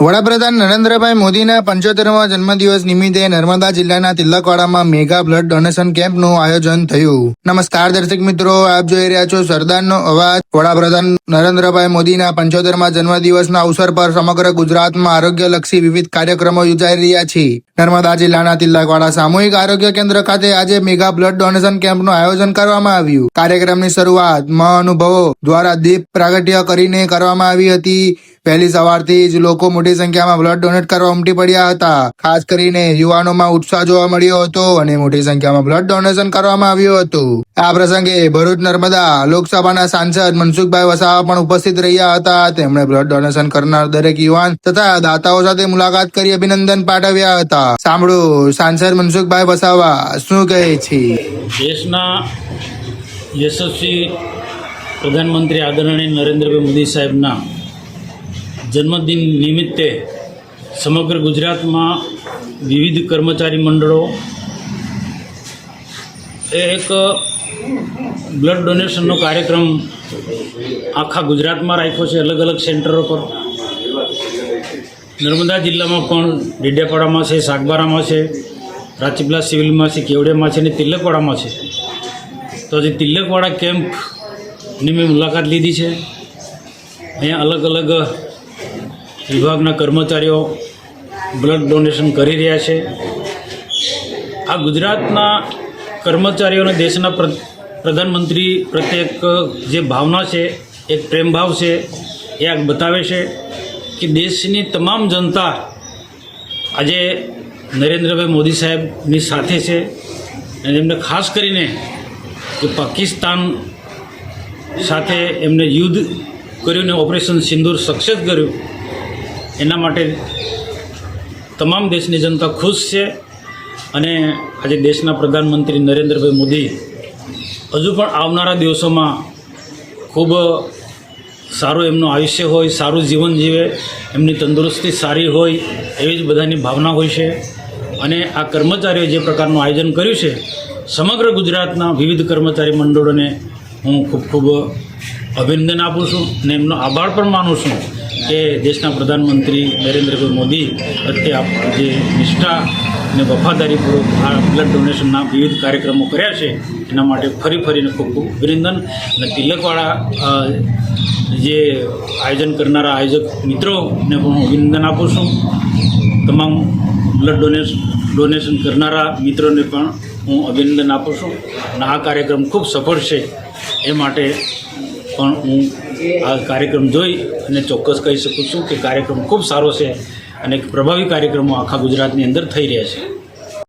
વડાપ્રધાન નરેન્દ્રભાઈ મોદીના પંચોતેરમા જન્મદિવસ નિમિત્તે નર્મદા જિલ્લાના તિલકવાડામાં મેગા બ્લડ ડોનેશન કેમ્પનું આયોજન થયું. નમસ્કાર દર્શક મિત્રો, આપ જોઈ રહ્યા છો સરદારનો અવાજ. વડાપ્રધાન નરેન્દ્રભાઈ મોદીના પંચોતેરમા જન્મદિવસના અવસર પર સમગ્ર ગુજરાતમાં આરોગ્યલક્ષી વિવિધ કાર્યક્રમો યોજાઈ રહ્યા છે. નર્મદા જિલ્લાના તિલકવાડા સામૂહિક આરોગ્ય કેન્દ્ર ખાતે આજે મેગા બ્લડ ડોનેશન કેમ્પનું આયોજન કરવામાં આવ્યું. કાર્યક્રમની શરૂઆત મહાનુભવો દ્વારા દીપ પ્રાગટ્ય કરીને કરવામાં આવી હતી. પહેલી સવારથી જ લોકો મોટી સંખ્યામાં બ્લડ ડોનેટ કરવા ઉમટી પડ્યા હતા. ખાસ કરીને યુવાનોમાં ઉત્સાહ જોવા મળ્યો હતો અને મોટી સંખ્યામાં બ્લડ ડોનેશન કરવામાં આવ્યું હતું. આ પ્રસંગે ભરૂચ નર્મદા લોકસભાના સાંસદ મનસુખભાઈ વસાવા પણ ઉપસ્થિત રહ્યા હતા. તેમણે બ્લડ ડોનેશન કરનાર દરેક યુવાન તથા દાતાઓ સાથે મુલાકાત કરી અભિનંદન પાઠવ્યા હતા. સાંભળો સાંસદ મનસુખભાઈ વસાવા શું કહે છે? દેશના યશસ્વી પ્રધાનમંત્રી આદરણીય નરેન્દ્રભાઈ મોદી સાહેબના જન્મદિન નિમિત્તે સમગ્ર ગુજરાતમાં વિવિધ કર્મચારી મંડળો એક બ્લડ ડોનેશનનો કાર્યક્રમ આખા ગુજરાતમાં રાખ્યો છે અલગ અલગ સેન્ટરો પર. નર્મદા જિલ્લામાં પણ ડેડિયાપાડામાં છે, સાગબારામાં છે રાજપીપલા સિવિલમાં છે, કેવડિયામાં છે અને તિલકવાડામાં છે. તો જે તિલકવાડા કેમ્પની મેં મુલાકાત લીધી છે. અહીંયા અલગ અલગ વિભાગના કર્મચારીઓ બ્લડ ડોનેશન કરી રહ્યા છે. આ ગુજરાતના કર્મચારીઓને દેશના પ્રધાનમંત્રી પ્રત્યે એક જે ભાવના છે, એક પ્રેમભાવ છે, એ આ બતાવે છે કે દેશની તમામ જનતા આજે નરેન્દ્રભાઈ મોદી સાહેબની સાથે છે અને એમને ખાસ કરીને કે પાકિસ્તાન સાથે એમને યુદ્ધ કર્યું ને ઓપરેશન સિંદૂર સક્સેસ કર્યું, એના માટે તમામ દેશની જનતા ખુશ છે અને આજે દેશના પ્રધાનમંત્રી નરેન્દ્રભાઈ મોદી હજુ પણ આવનારા દિવસોમાં ખૂબ સારું એમનું આયુષ્ય હોય, સારું જીવન જીવે, એમની તંદુરસ્તી સારી હોય, એવી જ બધાની ભાવના હોય છે. અને આ કર્મચારીઓ જે પ્રકારનું આયોજન કર્યું છે, સમગ્ર ગુજરાતના વિવિધ કર્મચારી મંડળોને હું ખૂબ ખૂબ અભિનંદન આપું છું અને એમનો આભાર પણ માનું છું કે દેશના પ્રધાનમંત્રી નરેન્દ્રભાઈ મોદી પ્રત્યે જે નિષ્ઠા અને વફાદારીપૂર્વક આ બ્લડ ડોનેશનના વિવિધ કાર્યક્રમો કર્યા છે. એના માટે ફરી ફરીને ખૂબ ખૂબ અભિનંદન. અને તિલકવાળા જે આયોજન કરનારા આયોજક મિત્રોને પણ હું અભિનંદન આપું છું. તમામ બ્લડ ડોનેશન ડોનેશન કરનારા મિત્રોને પણ હું અભિનંદન આપું છું. અને આ કાર્યક્રમ ખૂબ સફળ છે. એ માટે પણ હું આ કાર્યક્રમ જોઈ અને ચોક્કસ કહી શકું છું કે કાર્યક્રમ ખૂબ સારો છે. અને પ્રભાવી કાર્યક્રમો આખા ગુજરાતની અંદર થઈ રહ્યા છે.